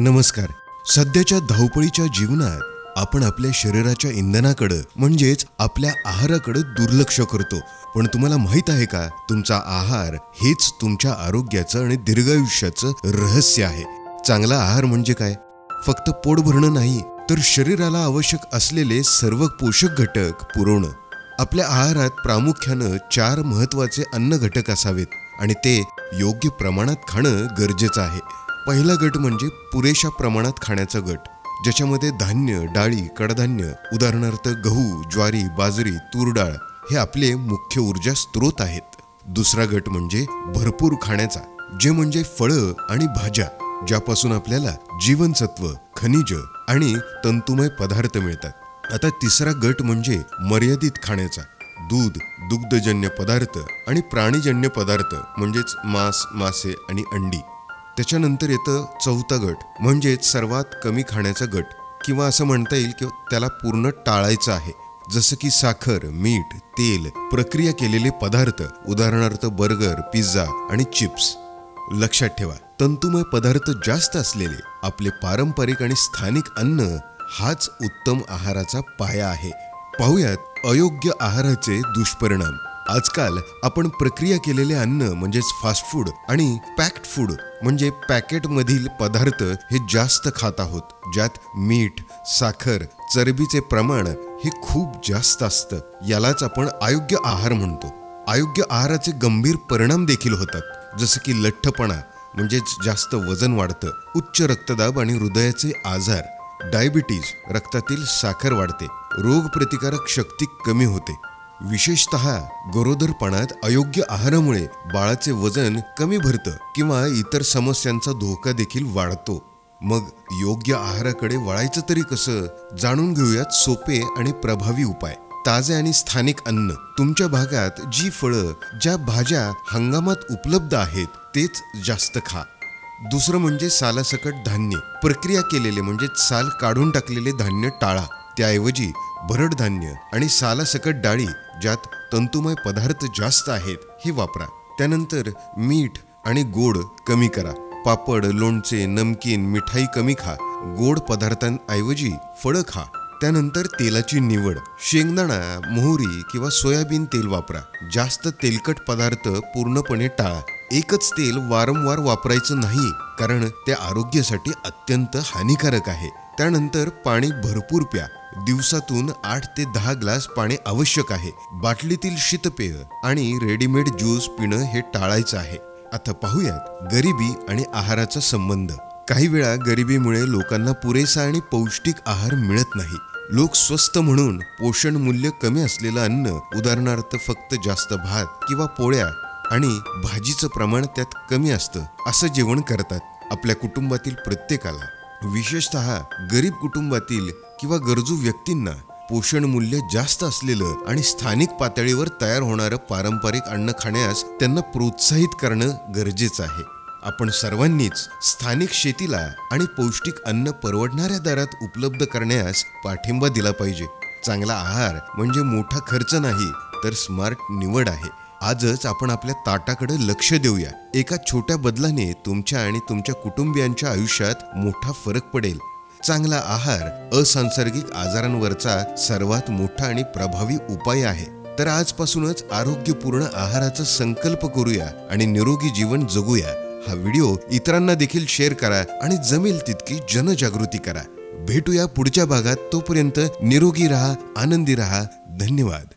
नमस्कार. सध्याच्या धावपळीच्या जीवनात आपण आपल्या शरीराच्या इंधनाकडं म्हणजेच आपल्या आहाराकडे दुर्लक्ष करतो. पण तुम्हाला माहीत आहे का? तुमचा आहार हेच तुमच्या आरोग्याचं आणि दीर्घायुष्याचं रहस्य आहे. चांगला आहार म्हणजे काय? फक्त पोट भरणं नाही तर शरीराला आवश्यक असलेले सर्व पोषक घटक पुरवणं. आपल्या आहारात प्रामुख्यानं चार महत्त्वाचे अन्न घटक असावेत आणि ते योग्य प्रमाणात खाणं गरजेचं आहे. पहिला गट म्हणजे पुरेशा प्रमाणात खाण्याचा गट ज्याच्यामध्ये धान्य डाळी कडधान्य उदाहरणार्थ गहू ज्वारी बाजरी तूर डाळ हे आपले मुख्य ऊर्जा स्रोत आहेत. दुसरा गट म्हणजे भरपूर खाण्याचा जे म्हणजे फळं आणि भाज्या ज्यापासून आपल्याला जीवनसत्व खनिज आणि तंतुमय पदार्थ मिळतात. आता तिसरा गट म्हणजे मर्यादित खाण्याचा दूध दुग्धजन्य पदार्थ आणि प्राणीजन्य पदार्थ म्हणजेच मांस मासे आणि अंडी. त्याच्यानंतर येतं चौथा गट म्हणजेच सर्वात कमी खाण्याचा गट. किंवा असं म्हणता येईल की त्याला पूर्ण टाळायचं आहे. जसं की साखर मीठ तेल प्रक्रिया केलेले पदार्थ उदाहरणार्थ बर्गर पिझ्झा आणि चिप्स. लक्षात ठेवा तंतुमय पदार्थ जास्त असलेले आपले पारंपरिक आणि स्थानिक अन्न हाच उत्तम आहाराचा पाया आहे. पाहुयात अयोग्य आहाराचे दुष्परिणाम. आजकाल आपण प्रक्रिया केलेले अन्न म्हणजेच फास्ट फूड आणि पॅक्ड फूड म्हणजे पॅकेटमधील पदार्थ हे जास्त खात आहोत. ज्यात मीठ साखर चरबीचे प्रमाण हे खूप जास्त असतं. यालाच आपण आयोग्य आहार म्हणतो. आयोग्य आहाराचे गंभीर परिणाम देखील होतात. जसं की लठ्ठपणा म्हणजेच जास्त वजन वाढतं उच्च रक्तदाब आणि हृदयाचे आजार. डायबिटीज रक्तातील साखर वाढते. रोगप्रतिकारक शक्ती कमी होते. विशेषत गरोदरपणात अयोग्य आहारामुळे बाळाचे वजन कमी भरतं किंवा इतर समस्यांचा धोका देखील वाढतो. मग योग्य आहाराकडे वळायचं तरी कसं? जाणून घेऊयात सोपे आणि प्रभावी उपाय. ताजे आणि स्थानिक अन्न. तुमच्या भागात जी फळं ज्या भाज्या हंगामात उपलब्ध आहेत तेच जास्त खा. दुसरं म्हणजे सालासकट धान्य. प्रक्रिया केलेले म्हणजे साल काढून टाकलेले धान्य टाळा. त्याऐवजी भरड धान्य आणि सालासकट डाळी ज्यात तंतुमय पदार्थ जास्त आहेत हे वापरा. त्यानंतर मीठ आणि गोड कमी करा. पापड लोणचे नमकीन मिठाई कमी खा. गोड पदार्थांऐवजी फळं खा. त्यानंतर तेलाची निवड. शेंगदाणा मोहरी किंवा सोयाबीन तेल वापरा. जास्त तेलकट पदार्थ पूर्णपणे टाळा. एकच तेल वारंवार वापरायचं नाही कारण ते आरोग्यासाठी अत्यंत हानिकारक आहे. त्यानंतर पाणी भरपूर प्या. दिवसातून आठ ते दहा ग्लास पाणी आवश्यक आहे. बाटलीतील शीतपेय आणि रेडीमेड ज्यूस पिणं हे टाळायचं आहे. आता पाहूयात गरिबी आणि आहाराचा संबंध. काही वेळा गरिबीमुळे लोकांना पुरेसा आणि पौष्टिक आहार मिळत नाही. लोक स्वस्त म्हणून पोषण मूल्य कमी असलेलं अन्न उदाहरणार्थ फक्त जास्त भात किंवा पोळ्या आणि भाजीचं प्रमाण त्यात कमी असतं असं जेवण करतात आपल्या कुटुंबातील प्रत्येकाला. विशेषतः गरीब कुटुंबातील किंवा गरजू व्यक्तींना पोषण मूल्य जास्त असलेलं आणि स्थानिक पातळीवर तयार होणारं पारंपरिक अन्न खाण्यास त्यांना प्रोत्साहित करणं गरजेचं आहे. आपण सर्वांनीच स्थानिक शेतीला आणि पौष्टिक अन्न परवडणाऱ्या दरात उपलब्ध करण्यास पाठिंबा दिला पाहिजे. चांगला आहार म्हणजे मोठा खर्च नाही तर स्मार्ट निवड आहे. आजच आपण आपल्या ताटाकडे लक्ष देऊया. एका छोट्या बदलाने तुमच्या आणि तुमच्या कुटुंबियांच्या आयुष्यात मोठा फरक पडेल. चांगला आहार असंसर्गिक आजारांवरचा सर्वात मोठा आणि प्रभावी उपाय आहे. तर आजपासूनच आरोग्यपूर्ण आहाराचा संकल्प करूया आणि निरोगी जीवन जगूया. हा व्हिडिओ इतरांना देखील शेअर करा आणि जमेल तितकी जनजागृती करा. भेटूया पुढच्या भागात तोपर्यंत निरोगी राहा आनंदी राहा. धन्यवाद.